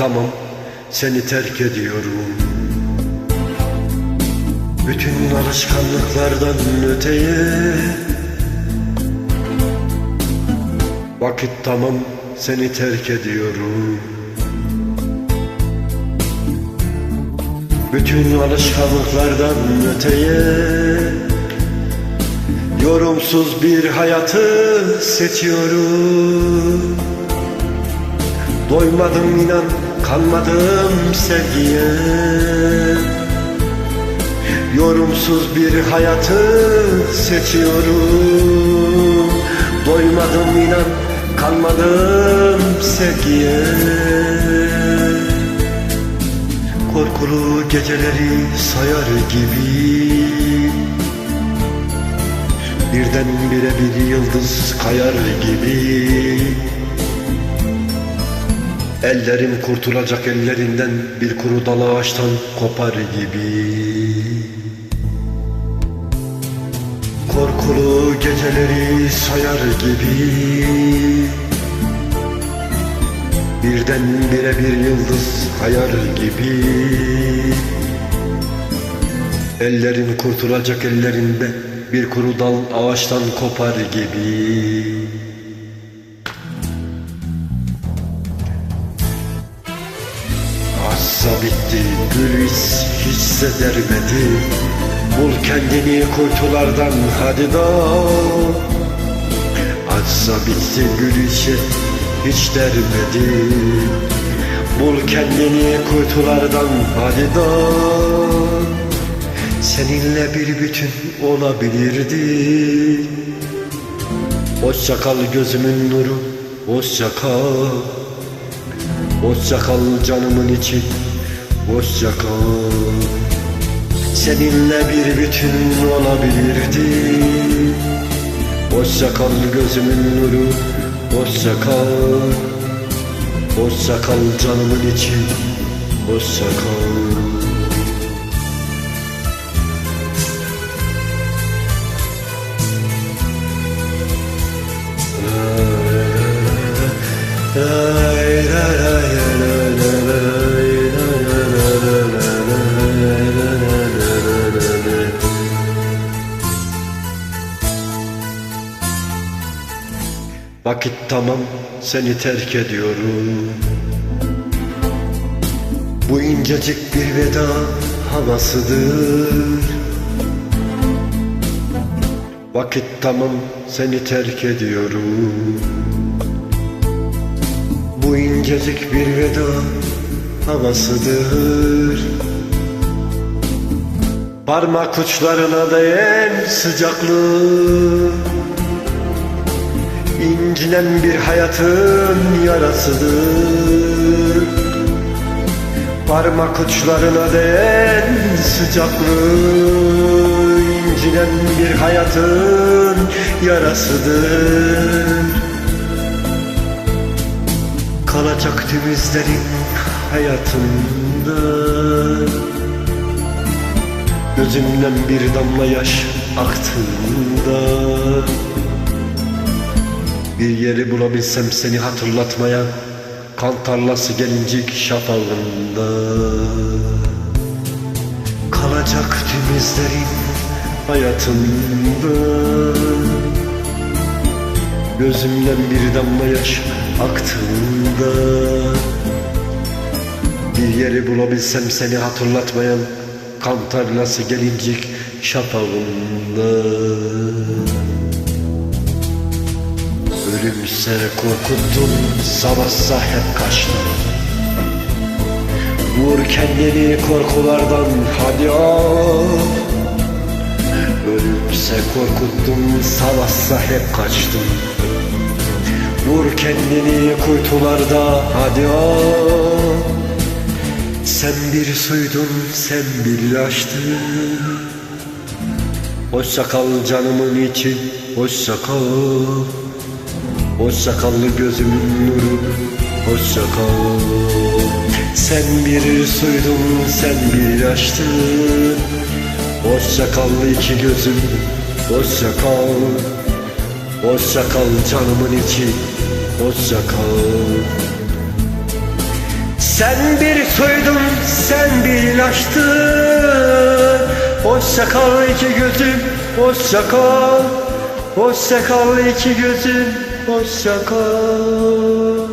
tamam seni terk ediyorum. Bütün alışkanlıklardan öteye. Vakit tamam seni terk ediyorum. Bütün alışkanlıklardan öteye. Yorumsuz bir hayatı seçiyorum. Doymadım inan kanmadım sevgiye. Yorumsuz bir hayatı seçiyorum. Doymadım inan kanmadım sevgiye. Korkulu geceleri sayar gibi. Birden bire bir yıldız kayar gibi Ellerim kurtulacak ellerinden Bir kuru dal ağaçtan kopar gibi. Korkulu geceleri sayar gibi. Birden bire bir yıldız kayar gibi. Ellerin kurtulacak ellerinde Bir kuru dal ağaçtan kopar gibi Assa bitti gül hiç hiç de dermedi Bul kendini kuytulardan hadi da. Assa bitti gül işe hiç dermedi. Bul kendini kuytulardan hadi da. Seninle bir bütün olabilirdi. Hoşça kal gözümün nuru Hoşça kal. Hoşça kal canımın içi Hoşça kal. Seninle bir bütün olabilirdi. Hoşça kal gözümün nuru Hoşça kal. Hoşça kal canımın içi Hoşça kal Vakit tamam seni terk ediyorum. Bu incecik bir veda havasıdır. Vakit tamam seni terk ediyorum. Bu incecik bir veda havasıdır. Parmak uçlarına değen sıcaklık İncinen bir hayatın yarasıdır. Parmak uçlarına değen sıcaklık İncinen bir hayatın yarasıdır. Kalacak tüm izlerin hayatında Gözümden bir damla yaş aktığında bir yeri bulabilsem seni hatırlatmaya Kan tarlası gelincik şafağında Kalacak tüm izlerin hayatımda. Gözümden bir damla yaş aktığında. Bir yeri bulabilsem seni hatırlatmayan Kan tarlası gelincik şafağında Ölümse korkuttun sabahsa hep kaçtın Vur kendini korkulardan hadi al. Ölümse korkuttun sabahsa hep kaçtın Vur kendini kuytularda hadi al. Sen bir suydun sen bir yaştın. Hoşça kal canımın içi hoşça kal Hoşça kal gözümün nuru Hoşça kal Sen bir suydun sen bir açtın Hoşça kal iki gözüm Hoşça kal Hoşça kal canımın içi Hoşça kal Sen bir suydun, sen bir ilaçtın Hoşça kal iki gözüm, hoşça kal Hoşça kal iki gözüm, hoşça kal